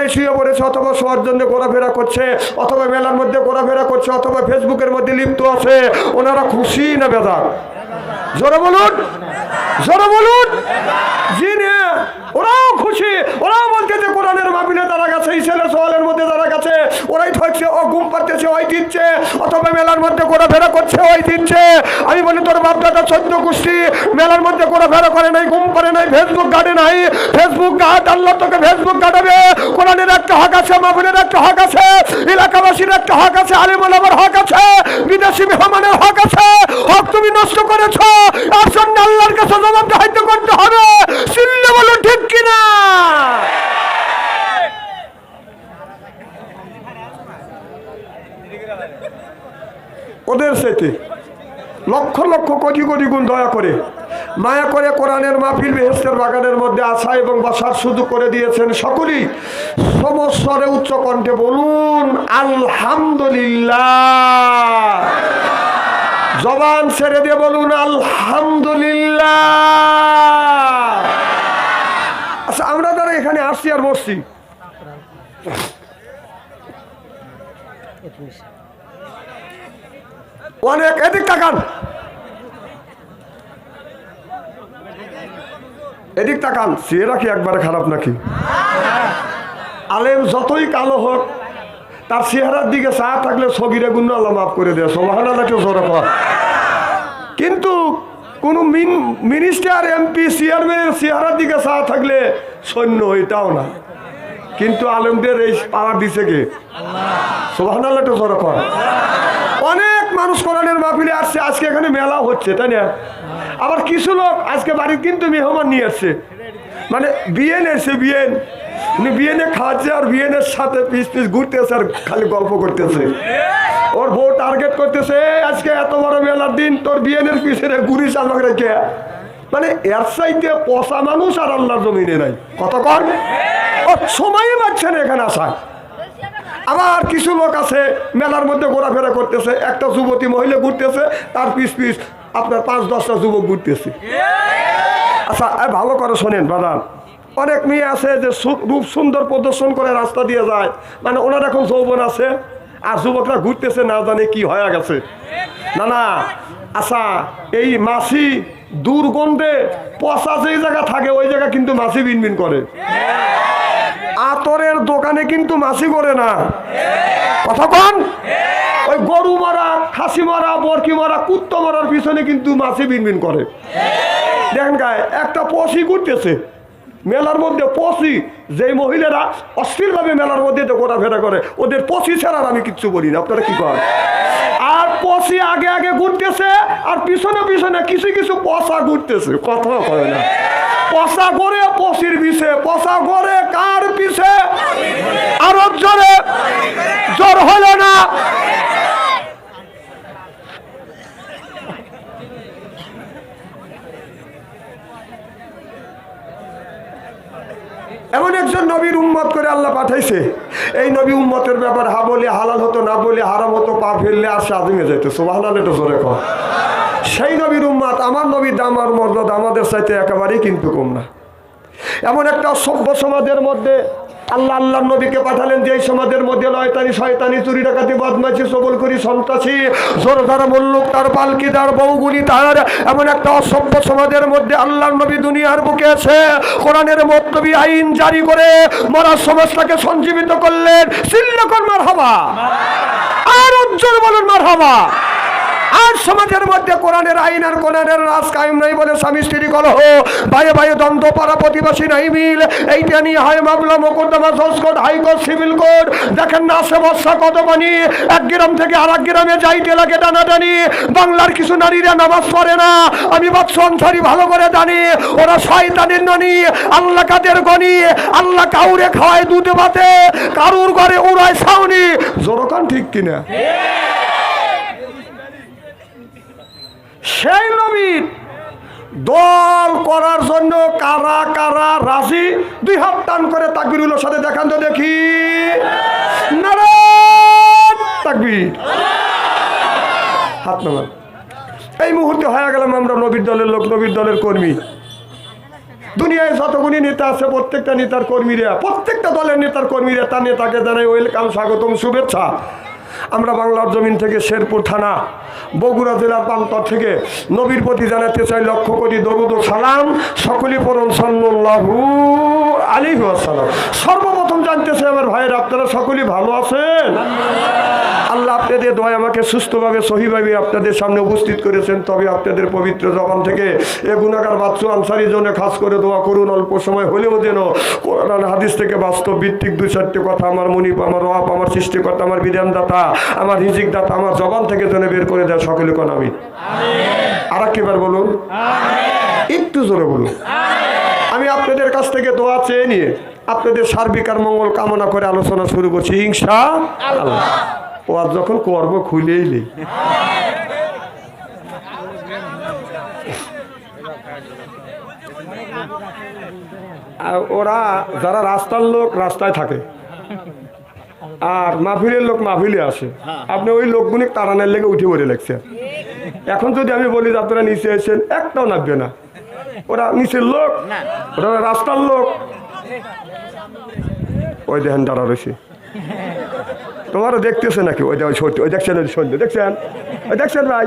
বিছানায় শুয়ে পড়েছে অথবা শোয়ার জন্য ঘোরাফেরা করছে, অথবা মেলার মধ্যে ঘোরাফেরা করছে, অথবা ফেসবুকের মধ্যে লিপ্ত আছে, ওনারা খুশি না বেদার জোরে বলুন জোরে বলুন, জি খুশি। ওরাও বলতেছে কোরআনের মাহফিলে তারা গেছে, এই ছেলে সোয়ালের মধ্যে তারা গেছে, ওরাই ঠকছে, ও ঘুম পাচ্ছে ওই দিচ্ছে, অথবা মেলার মধ্যে ঘোরাফেরা করছে, ওই দিচ্ছে। আমি বলি, তোর বাপদাদা চোদ্দ গোষ্ঠী মেলার মধ্যে ঘোরাফেরা করে নাই, ঘুম পারে নাই ফেসবুক গাড়ে নাই ফেসবুক গাট আল্লাহ তোকে ফেসবুক গাটাবে কোরআনের একটা হক আছে, মাহফিলের একটা হক আছে, এলাকাবাসীর একটা হক আছে আলিমুলামার হক আছে, বিদেশি মেহমানের হক আছে। হক তুমি নষ্ট করেছ, আর জন্য আল্লাহর কাছে জবাব করতে হবে। চিল্লে বলো ঠিক কিনা? ওদের সাথে। লক্ষ লক্ষ কোটি কোটি গুণ দয়া করে। মায়া করে কোরআনের মাহফিল বেহেস্তের বাগানের মধ্যে আসা এবং বসার সুযোগ করে দিয়েছেন সকলেই। সমস্বরে উচ্চ কণ্ঠে বলুন, আলহামদুলিল্লাহ। জবান ছেড়ে দিয়ে বলুন, আলহামদুলিল্লাহ আচ্ছা আমরা যারা বসছি অনেক এদিক তাকান। এদিক তাকান চেহারা কি একবারে খারাপ নাকি? আলেম যতই কালো হোক, তার চেহারার দিকে চা থাকলে সগিরে গুণ আল্লাহ মাফ করে দেয় জোরে কিন্তু কোন মিনিস্টার এমপি চেয়ারম্যানের চেহারার দিকে চা থাকলে সৈন্য এটাও না। কিন্তু আলমদের এই পাওয়ার দিছে কে? সোহান অনেক মানুষ কোরআনের মাহফিলে আসছে, আজকে এখানে মেলা হচ্ছে, তাই না? আবার কিছু লোক আজকে বাড়ির কিন্তু মেহমান নিয়ে আসছে। মানে বিয়েন এসে উনি বিয়েনে খাওয়াচ্ছে আর বিয়েনের সাথে পিস পিস ঘুরতেছে আর খালি গল্প করতেছে। ওর বউ টার্গেট করতেছে, আজকে এত বড় মেলার দিন, তোর বিয়েনের পিছনে ঘুরি চালক রেখে। মানে এর সাইডে পচা মানুষ আর আল্লাহর জমিনে নাই। কত কর? ও, সময়ই পাচ্ছে না এখানে আসায় আবার কিছু লোক আছে, মেলার মধ্যে ঘোরাফেরা করতেছে। একটা যুবতী মহিলা ঘুরতেছে, তার পিস পিস আপনার পাঁচ, দশটা যুবক ঘুরতেছে। আচ্ছা ভালো করে শোনেন, বাদান। অনেক মেয়ে আছে যে রূপ সুন্দর প্রদর্শন করে রাস্তা দিয়ে যায়। মানে ওনার এখন যৌবন আছে। আর যুবকরা ঘুরতেছে, না জানে কি হয়ে গেছে। না না আচ্ছা এই মাছি দুর্গন্ধে পচা যেই জায়গা থাকে, ওই জায়গা কিন্তু মাছি বিনবিন করে। আতরের দোকানে কিন্তু মাছি করে না। কতক্ষণ ওই গরু মারা, খাসি মারা, বরকি মারা, কুত্ত মারার পিছনে কিন্তু মাছি বিনবিন করে। দেখেন গায়ে, একটা পশি ঘুরতেছে। মেলার মধ্যে পশি, যেই মহিলারা অস্থিরভাবে মেলার মধ্যে ঘোরাফেরা করে, ওদের পশি ছাড়া আর আমি কিচ্ছু বলি না। আপনারা কি করেন আর পশি আগে আগে ঘুরতেছে, আর পিছনে পিছনে কিছু কিছু পশা ঘুরতেছে। কথা কয় না। পশা করে পশির পিছে, পশা করে কার পিছে? আরও জোরে। জোর হলো না। এমন একজন নবীর উম্মত করে আল্লাহ পাঠাইছে। এই নবী উম্মতের ব্যাপার হা বলে হালাল হতো, না বলে হারাম হতো, পা ফেললে আর সে আদমে যেত সোভান এটা জোরে কর সেই নবীর উম্মাত, আমার নবীর দাম আর মর্যাদা আমাদের সাথে একেবারেই কিন্তু কম না। এমন একটা সভ্য সমাজের মধ্যে আল্লাহ আল্লাহ নবীকে পাঠালেন, যে সমাজের মধ্যে লয়তানি, শয়তানি, চুরি ডাকাতি বদমাছি সবল করি, সন্ত্রাসী, জোরদার মল্লুক, তার পালকি, তার বউগুলি, তার এমন একটা অসভ্য সমাজের মধ্যে আল্লাহ নবী দুনিয়ার বুকে আছে কোরআনের মতবী আইন জারি করে মরা সমাজটাকে সঞ্জীবিত করলেন। সিল্লকর মার হবা আর উজ্জ্বল বলুন মার হবা আর সমাজের মধ্যে কোরআনের আইন আর কোরআনের রাজ কায়েম নাই বলে স্বামী স্ত্রী কলহ। ভাইয়ে ভাইয়ে দ্বন্দ্ব, পাড়া প্রতিবাসী নাই মিল। এইটা নিয়ে হয় মামলা, মোকদ্দমা কোর্ট হাইকোর্ট সিভিল কোর্ট দেখেন না সে বর্ষা কত পানি এক গ্রাম থেকে আর এক গ্রামে যাইতে লাগে টানাটানি। বাংলার কিছু নারীরা নামাজ পড়ে না। আমি বাদশ অঞ্চলি ভালো করে জানি। ওরা শয়তানের ননি। আল্লাহ কাদের গনি? আল্লাহ কাউরে খাওয়ায় দুধে ভাতে কারুর ঘরে উড়ায় ছাউনি। জোরকান ঠিক কিনা? সেই নবীর দল করার জন্য কারা কারা রাজি? দুই হাত টান করে তাকবিরুলের সাথে দেখান তো দেখি। তাকবির। হাত নামান। এই মুহূর্তে হয়ে গেলাম আমরা নবীর দলের লোক, নবীর দলের কর্মী। দুনিয়ায় যতগুলি নেতা আছে, প্রত্যেকটা নেতার কর্মীরা, প্রত্যেকটা দলের নেতার কর্মীরা তার নেতাকে জানাই, ওয়েলকাম, স্বাগতম, শুভেচ্ছা। আমরা বাংলার জমিন থেকে শেরপুর থানা, বগুড়া জেলার প্রান্তর থেকে নবীর প্রতি জানাতে চাই লক্ষ কোটি দরুদ সালাম। সকলে পরম সাল্লাল্লাহু আলাইহি ওয়াসাল্লাম সর্বপ্রথম জানতে চাই আমার ভাইয়ের, আপনারা সকলেই ভালো আছেন? আল্লাহ আপনাদের দয় আমাকে সুস্থভাবে, সহিভাবে আপনাদের সামনে উপস্থিত করেছেন। তবে আপনাদের পবিত্র জবান থেকে এ গুণাগার বাচ্চু আনসারির জন্য খাস করে দোয়া করুন। অল্প সময় হলেও যেন কোরআন, হাদিস থেকে বাস্তব ভিত্তিক দুই চারটি কথা আমার মনিপ আমার রব, আমার সৃষ্টিকর্তা, আমার বিধানদাতা, আমার রিজিক দাতা আমার জবান থেকে যেন বের করে দেয় সকলে কোন আমি। আর একবার বলুন। একটু জোরে বলুন। আমি আপনাদের কাছ থেকে দোয়া চেয়ে নিয়ে আপনাদের সার্বিক আর মঙ্গল কামনা করে আলোচনা শুরু করছি হিংসা ও আর যখন করব খুলেই নেই ওরা যারা রাস্তার লোক, রাস্তায় থাকে। আর মাহফিলের লোক মাহফিলে আসে। আপনি ওই লোকগুলি তারানের লেগে উঠে পড়ে লাগছে এখন যদি আমি বলি যে আপনারা নিচে এসেছেন, একটাও নামবে না। ওরা নিচের লোক ওরা রাস্তার লোক। ওই দেখেন দাঁড়া রয়েছে। তোমারও দেখতেছে নাকি? ওই ওই সত্যি ওই দেখছেন সন্ধ্যে দেখছেন? ওই দেখছেন ভাই?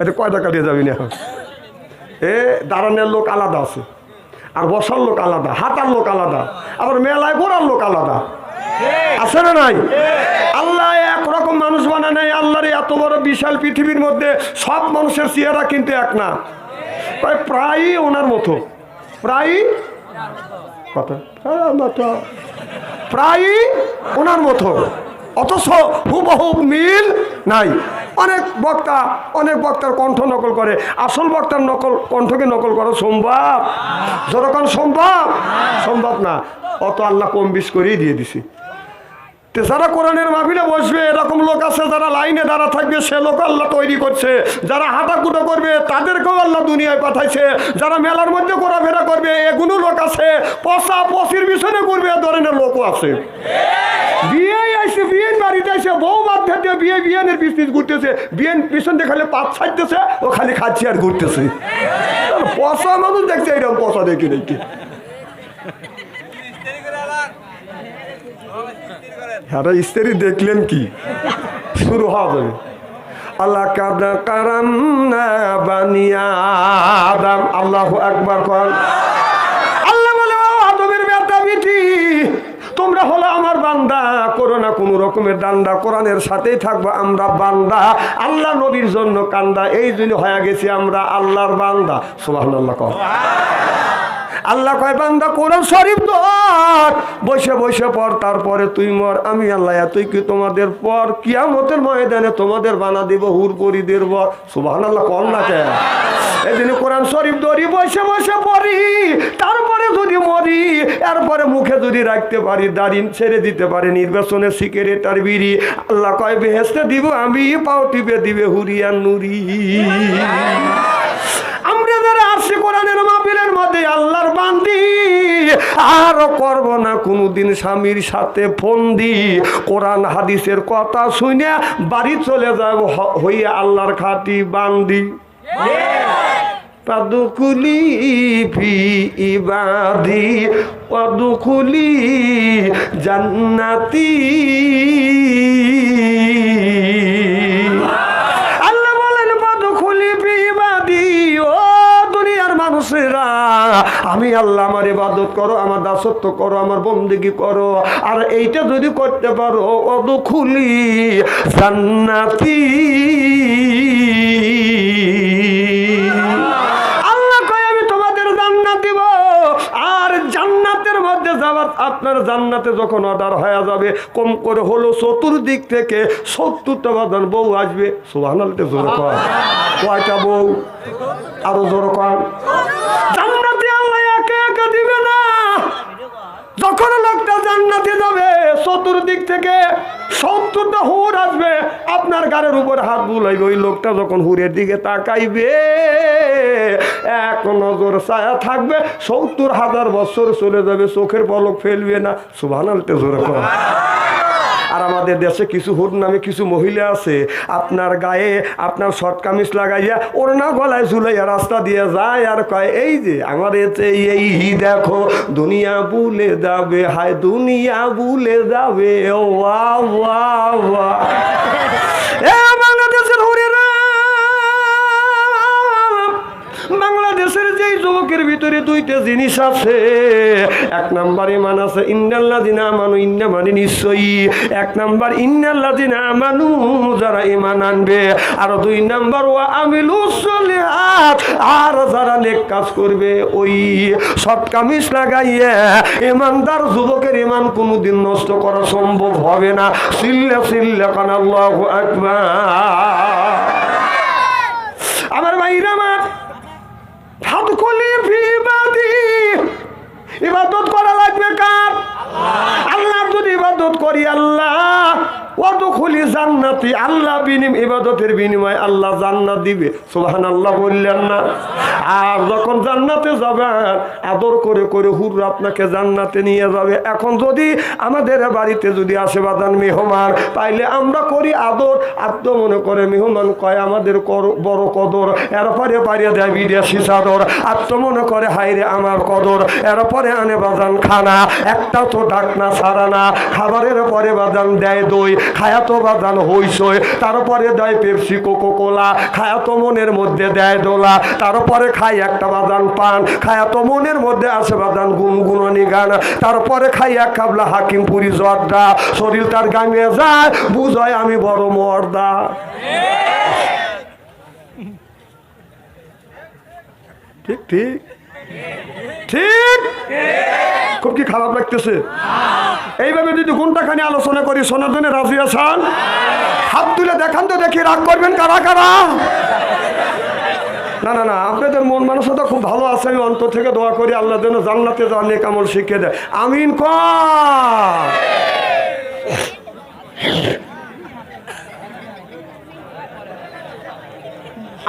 এটা কয় টাকা দিয়ে যাবি না এ দাঁড়ানোর লোক আলাদা আছে। আর বসার লোক আলাদা হাতার লোক আলাদা আবার মেলায় গোড়ার লোক আলাদা। আছে না নাই? আল্লাহ একরকম মানুষ বানায় নাই আল্লাহর এত বড় বিশাল পৃথিবীর মধ্যে সব মানুষের চেহারা কিন্তু এক না। প্রায় প্রায়ই ওনার মতো। প্রায়ই? কথা? হ্যাঁ, প্রায়ই ওনার মতো। অথচ হুবহু মিল নাই। অনেক বক্তা অনেক বক্তার কণ্ঠ নকল করে। আসল বক্তার নকল কণ্ঠকে নকল করা সম্ভব? যতক্ষণ সম্ভব? সম্ভব না। অত আল্লাহ কম বিষ করেই দিয়ে দিছি। তো যারা কোরআনের মাহফিলে বসবে, এরকম লোক আছে যারা লাইনে দাঁড়া থাকবে, সে লোক আল্লাহ তৈরি করছে। যারা হাঁটাকুটো করবে, তাদেরকেও আল্লাহ দুনিয়ায় পাঠাইছে। যারা মেলার মধ্যে ঘোরাফেরা করবে, এগুলো লোক আছে। পচা পচির পিছনে করবে এ ধরনের লোকও আছে। বিয়ে আইসে বিয়ে বাড়িতে আইসে বউ মাধ্যে দিয়ে বিয়ে, বিয়ানের বিজনেস ঘুরতেছে। বিয়েন পিছন দিয়ে খালি পাত ছাড়তেছে, ও খালি খাচ্ছি আর ঘুরতেছে। পচা মানুষ দেখছে, এরকম পচা দেখি নাকি হ্যাঁ স্ত্রী দেখলেন কি? শুরু হবে। আল্লাহ কাদা কারাম না বানিয়া আদম। আল্লাহ একবার কর। আল্লাহ বলে, "ও আদমের বেটা বিটি, তোমরা হলো আমার বান্দা। করো না কোনো রকমের দান্দা। কোরআনের সাথেই থাকব আমরা বান্দা। আল্লাহ নবীর জন্য কান্দা। এই জন্য হয়ে গেছি আমরা আল্লাহর বান্দা। সুবাহ কর। আল্লাহ কয়, বান্দা, কোরআন শরীফ ধর। বসে বসে পর তারপরে তুই মর। আমি আল্লাহ তুই কি তোমাদের পর কিয়ামতের ময়দানে তোমাদের বানা দিব, হুর করি দেব? সুবাহ আল্লাহ কম না এই জন্য কোরআন শরীফ ধরি, বসে বসে পড়ি। তারপরে যদি মরি, এরপরে মুখে যদি রাখতে পারি, দাড়ি ছেড়ে দিতে পারি, নির্বাচনে সিগারেটার বিড়ি, আল্লাহ কয় বেহেস্তে দিব আমি, পাও টিপে দিবে হুরিয়ান নুরি আমরা যারা আসছি কোরআনের মধ্যে আল্লাহর বান্দি। আর করব না কোনোদিন স্বামীর সাথে ফোন দি কোরআন, হাদিসের কথা শুনে বাড়ি চলে যাব হইয়া আল্লাহর খাটি বান্দি। পদুকুলি ফি ইবাদি পদুকুলি জান্নাতি। আল্লাহ আমার ইবাদত করো, আমার দাসত্ব করো, আমার বন্দেগি করো। আর এইটা যদি করতে পারো, অদুখুলি জান্নাতি। কয় আপনার জান্নাতে যখন অর্ডার হয়ে যাবে, কম করে হলো চতুর্দিক থেকে সত্তরটা বাদন বউ আসবে। সুবহানাল্লাহ জোর কয়টা বউ? আরও জোর কর যখন লোকটা জান্নাতে যাবে, চতুর্দিক থেকে সত্তরটা হুর আসবে, আপনার গাড়ির উপর হাত বুলাইবে। ওই লোকটা যখন হুরের দিকে তাকাইবে, এক নজর ছায়া থাকবে, সত্তর হাজার বছর চলে যাবে, চোখের পলক ফেলবে না। সুভান জোরে আর আমাদের দেশে কিছু হুর নামে কিছু মহিলা আছে, আপনার গায়ে আপনার শর্ট কামিজ লাগাইয়া ওর না গলায় ঝুলাইয়া রাস্তা দিয়ে যায় আর কয়, এই যে আমার এতে এই দেখো, দুনিয়া বুলে যাবে, হায় দুনিয়া বুলে যাবে, ও ওয়া ওয়া যুবকের ভিতরে দুইটা জিনিস আছে। এক নাম্বার ইমান আছে ইন্নাল্লা দিনা মানু ইন্না মানে নিশ্চয়ই। এক নাম্বার ইন্নাল্লা দিনা মানু যারা ইমান আনবে। আর দুই নাম্বার ও আমিলু সলিহাত, আর যারা নেক কাজ করবে, ওই সৎ কামিজ লাগাইয়ে ইমানদার যুবকের ইমান কোনোদিন নষ্ট করা সম্ভব হবে না। সিল্লা সিল্লা কান আল্লাহু আকবার আমার ভাইরা আমার ফাদখলি ফি ইবাদি। ইবাদত করা লাগবে কার? আল্লাহ যদি ইবাদত করি আল্লাহ। ওয়াদখুলি জান্নাতি আল্লাহ বিনিম, ইবাদতের বিনিময়ে আল্লাহ জান্নাত দিবে। সুবহানাল্লাহ বললেন না। আর যখন জান্নাতে যাবেন, আদর করে করে হুর আপনাকে জান্নাতে নিয়ে যাবে। এখন যদি আমাদের বাড়িতে যদি আসে বাদান মেহমান, তাইলে আমরা করি আদর। আত্ম মনে করে মেহমান কয়, আমাদের বড় কদর। এরপরে পারিয়ে দেয় বিদেশি চাদর। আত্ম মনে করে হাইরে আমার কদর। এরপরে আনে বাজান খানা। একটা তো ডাকনা সারা না। খাবারের পরে বাজান দেয় দই। খায়াতো বাজান হইসই তারপরে দেয় পেপসি কোকো কোলা খায়াতো মনের মধ্যে দেয় দোলা, তারপরে খাই একটা বাদান পান, খায়াতো মনের মধ্যে আসে বাদান গুনগুননি গান, তারপরে খাই এক কাবলা হাকিমপুরি জর্দা, শরীর তার গামিয়ে যায়, বুঝয় আমি বড় মর্দা। ঠিক ঠিক? ঠিক? খুব কি খারাপ লাগতেছে? এইভাবে যদি ঘন্টাখানি আলোচনা করি শোনার জন্য রাজি আসান হাত তুলে দেখান তো দেখি রাগ করবেন কারা কারা? না না না, আপনাদের মন মানসতা খুব ভালো আছে, আমি অন্তর থেকে দোয়া করি, আল্লাহ যেন জান্নাতে নেক আমল শিখিয়ে দেয়। আমিন ক?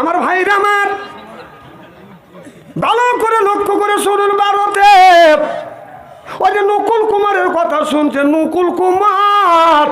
আমার ভাইরা আমার ভালো করে লক্ষ্য করে শুনুন ভারতে। ওই যে নকুল কুমারের কথা শুনছে নকুল কুমার